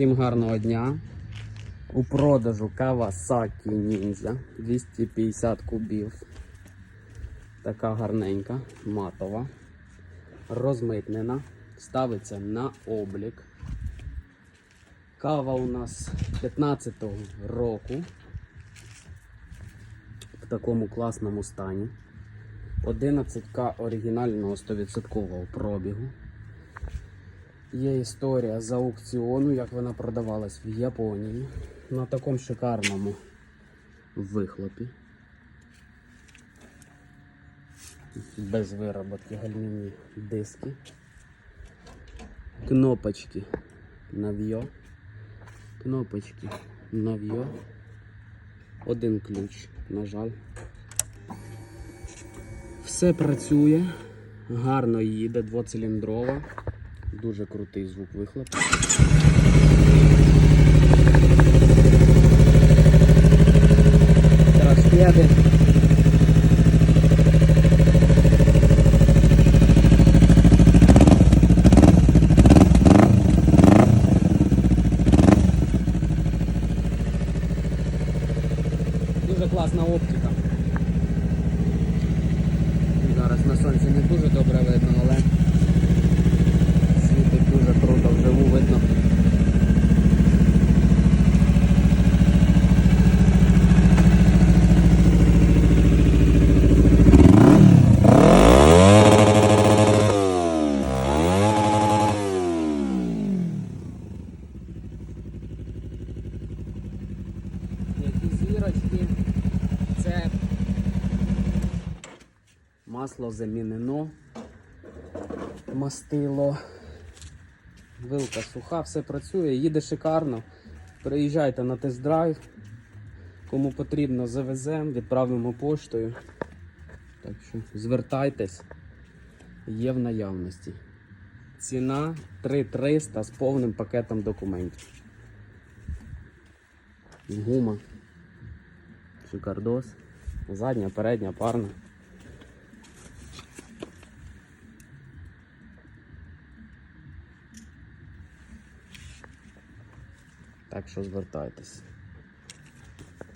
Всім гарного дня. У продажу Kawasaki Ninja 250 кубів. Така гарненька, матова, розмитнена, ставиться на облік. Кава у нас 15-го року. В такому класному стані. 11К оригінального 100% пробігу. Є історія з аукціону, як вона продавалась в Японії на такому шикарному вихлопі. Без вироботки гальмівні диски. Кнопочки нав'йо. Кнопочки нав'йо. Один ключ, на жаль. Все працює, гарно їде, двоциліндрова. Дуже крутий звук вихлопу. Торпеди. Дуже класна оптика. Масло замінено, мастило, вилка суха, все працює, їде шикарно. Приїжджайте на тест-драйв. Кому потрібно, завеземо, відправимо поштою. Так що звертайтесь, є в наявності. Ціна 3300 з повним пакетом документів. Гума. Шикардос. Задня, передня, парна. Так що звертайтесь.